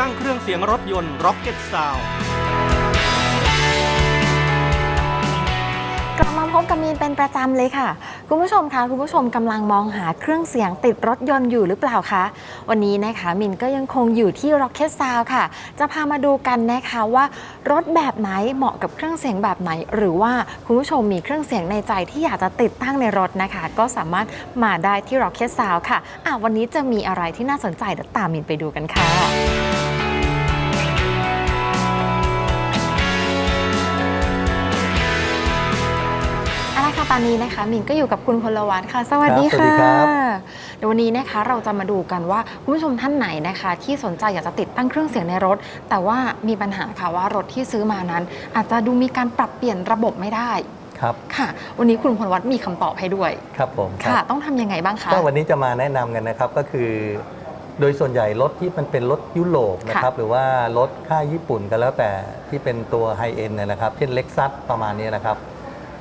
ตั้งเครื่องเสียงรถยนต์ Rocket Sound กลับมาพบกับมีนเป็นประจำเลยค่ะ คุณผู้ชมคะคุณผู้ชมกำลังมองหาเครื่องเสียงติดรถยนต์อยู่หรือเปล่าคะวันนี้นะคะมินก็ยังคงอยู่ที่ Rocket Sound ค่ะ จะพามาดูกันนะคะว่ารถแบบไหนเหมาะกับเครื่องเสียงแบบไหน หรือว่าคุณผู้ชมมีเครื่องเสียงในใจที่อยากจะติดตั้งในรถนะคะ ก็สามารถมาได้ที่ Rocket Sound ค่ะอะ วันนี้จะมีอะไรที่น่าสนใจเดี๋ยวตามมินไปดูกันค่ะ อาละค่ะตอนนี้นะคะมินก็อยู่กับคุณพลวัตค่ะ สวัสดีครับสวัสดีค่ะครับ เดี๋ยววันนี้นะคะเราจะมาดูกันว่าคุณผู้ชมท่านไหนนะคะ ที่สนใจอยากจะติดตั้งเครื่องเสียงในรถ แต่ว่ามีปัญหาค่ะว่ารถที่ซื้อมานั้น อาจจะดูมีการปรับเปลี่ยนระบบไม่ได้ครับค่ะ วันนี้คุณพลวัตมีคำตอบให้ด้วยครับผมคค่ะ รับต้องทำยังไงบ้างคะ ก็วันนี้จะมาแนะนำกันนะครับก็คือ โดยส่วนใหญ่รถที่มันเป็นรถยุโรปนะครับหรือว่ารถค่ายญี่ปุ่นก็แล้วแต่ที่เป็นตัวไฮเอ็นนะครับ เช่นเล็กซัสประมาณนี้นะครับ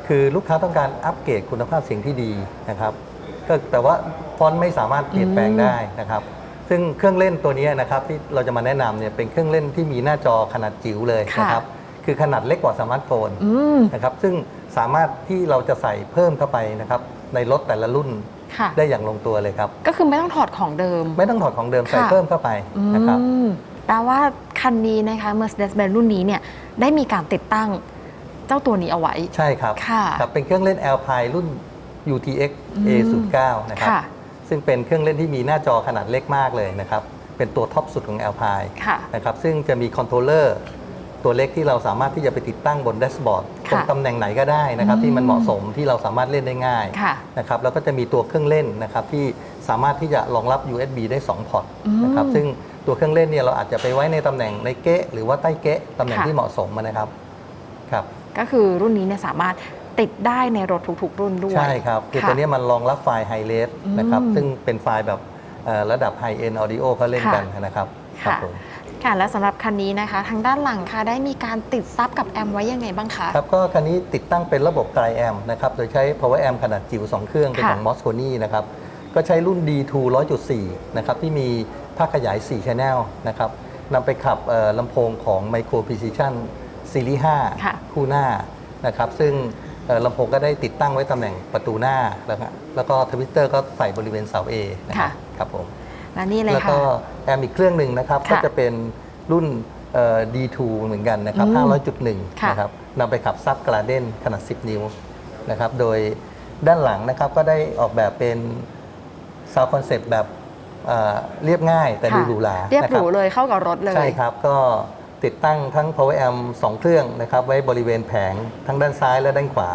คือลูกค้าต้องการอัปเกรดคุณภาพเสียงที่ดีนะครับก็แต่ว่าฟอนต์ไม่สามารถเปลี่ยนแปลงได้นะครับ ซึ่งเครื่องเล่นตัวนี้นะครับที่เราจะมาแนะนำเนี่ยเป็นเครื่องเล่นที่มีหน้าจอขนาดจิ๋วเลยนะครับคือขนาดเล็กกว่าสมาร์ทโฟนอืมนะครับซึ่งสามารถที่เราจะใส่เพิ่มเข้าไปนะครับในรถแต่ละรุ่นค่ะได้อย่างลงตัวเลยครับ ก็คือไม่ต้องถอดของเดิม ไม่ต้องถอดของเดิมค่ะใส่เพิ่มเข้าไปนะครับอืมแปลว่าคันนี้นะคะ Mercedes-Benz รุ่นนี้เนี่ยได้มีการติดตั้ง เจ้าตัวนี้เอาไว้ ใช่ครับค่ะครับเป็นเครื่องเล่น Alpine รุ่น UTX อืม A09 นะครับค่ะซึ่งเป็นเครื่องเล่นที่มีหน้าจอขนาดเล็กมากเลยนะครับ เป็นตัวท็อปสุดของ Alpine ค่ะนะครับซึ่งจะมีคอนโทรลเลอร์ตัวเล็กที่เราสามารถที่จะไปติดตั้งบนแดชบอร์ดค่ะตรงตำแหน่งไหนก็ได้นะครับอืมที่มันเหมาะสมที่เราสามารถเล่นได้ง่ายค่ะนะครับแล้วก็จะมีตัวเครื่องเล่นนะครับที่สามารถที่จะรองรับ USB ได้ 2 พอร์ตอืมนะครับซึ่งตัวเครื่องเล่นเนี่ยเราอาจจะไปไว้ในตำแหน่งในเก๊ะหรือว่าใต้เก๊ะตำแหน่งค่ะที่เหมาะสมนะครับครับ ก็คือรุ่นนี้เนี่ยสามารถติดได้ในรถทุกๆ รุ่นด้วย ใช่ครับ คือค่ะตัวเนี้ยมันรองรับไฟล์ไฮเลสนะครับอืมซึ่งเป็นไฟล์แบบเอ่อระดับไฮเอ็นออดิโอเขาเล่นกันนะครับครับค่ะผมค่ะและสำหรับคันนี้นะคะ ทางด้านหลังค่ะได้มีการติดซับกับแอมไว้ยังไงบ้างคะครับก็คันนี้ติดตั้งเป็นระบบไกลแอมนะครับโดยใช้ power amp ขนาดจิ๋ว2 เครื่องเป็นค่ะของ Mosconi นะครับก็ใช้รุ่น D2 100.4 นะครับที่มีภาคขยาย 4 Channel นะครับนำไปขับเอ่อลำโพงของ Micro Precision Series ค่ะ5คู่หน้านะครับซึ่งเอ่อลำโพงก็ได้ติดตั้งไว้ตำแหน่งประตูหน้าแล้วก็แล้วก็ทวิตเตอร์ก็ใส่บริเวณเสา A นะครับครับผม และนี่เลยแล้วค่ะ ก็แอมอีกเครื่องหนึ่งนะครับ ค่ะก็จะเป็นรุ่นเอ่อ D2 เหมือนกันนะครับ อืม500.1 ค่ะนะครับนำไปขับซับกราเดนขนาด 10 นิ้วนะครับ โดยด้านหลังนะครับก็ได้ออกแบบเป็นซาวคอนเซปต์แบบเอ่อเรียบง่ายแต่ดูค่ะ หรูหราเรียบนะหครูบเลยเข้ากับรถเลยใช่ครับ ก็ ติดตั้งทั้ง power amp 2 เครื่องนะครับไว้บริเวณแผงทั้งด้านซ้ายและด้านขวา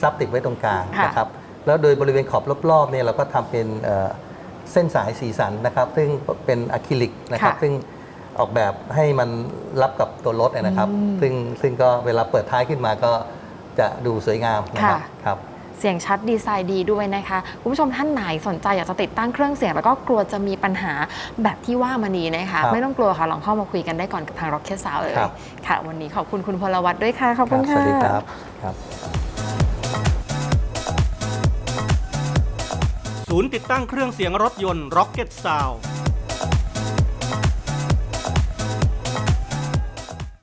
ซับติดไว้ตรงกลางค่ะ นะครับแล้วโดยบริเวณขอบรอบๆเนี่ยเราก็ทำเป็นเอ่อเส้นสายสีสันนะครับซึ่งเป็นอะคริลิกนะครับค่ะซึ่งออกแบบให้มันรับกับตัวรถนะครับอืมซึ่งซึ่งก็เวลาเปิดท้ายขึ้นมาก็จะดูสวยงามนะครับค่ะ ครับ เสียงชัดดีไซน์ดีด้วยนะคะคุณผู้ชมท่านไหนสนใจอยากจะติดตั้งเครื่องเสียง แล้วก็กลัวจะมีปัญหาแบบที่ว่ามานี้นะคะครับไม่ต้องกลัวค่ะลองเข้ามาคุยกันได้ก่อนกับทาง Rocket Sound เลยครับค่ะ วันนี้ขอบคุณคุณพลวัตด้วยค่ะขอบคคุรัณบสค่ะวัสดีครับครับศูนย์ติดตั้งเครื่องเสียงรถยนต์ Rocket Sound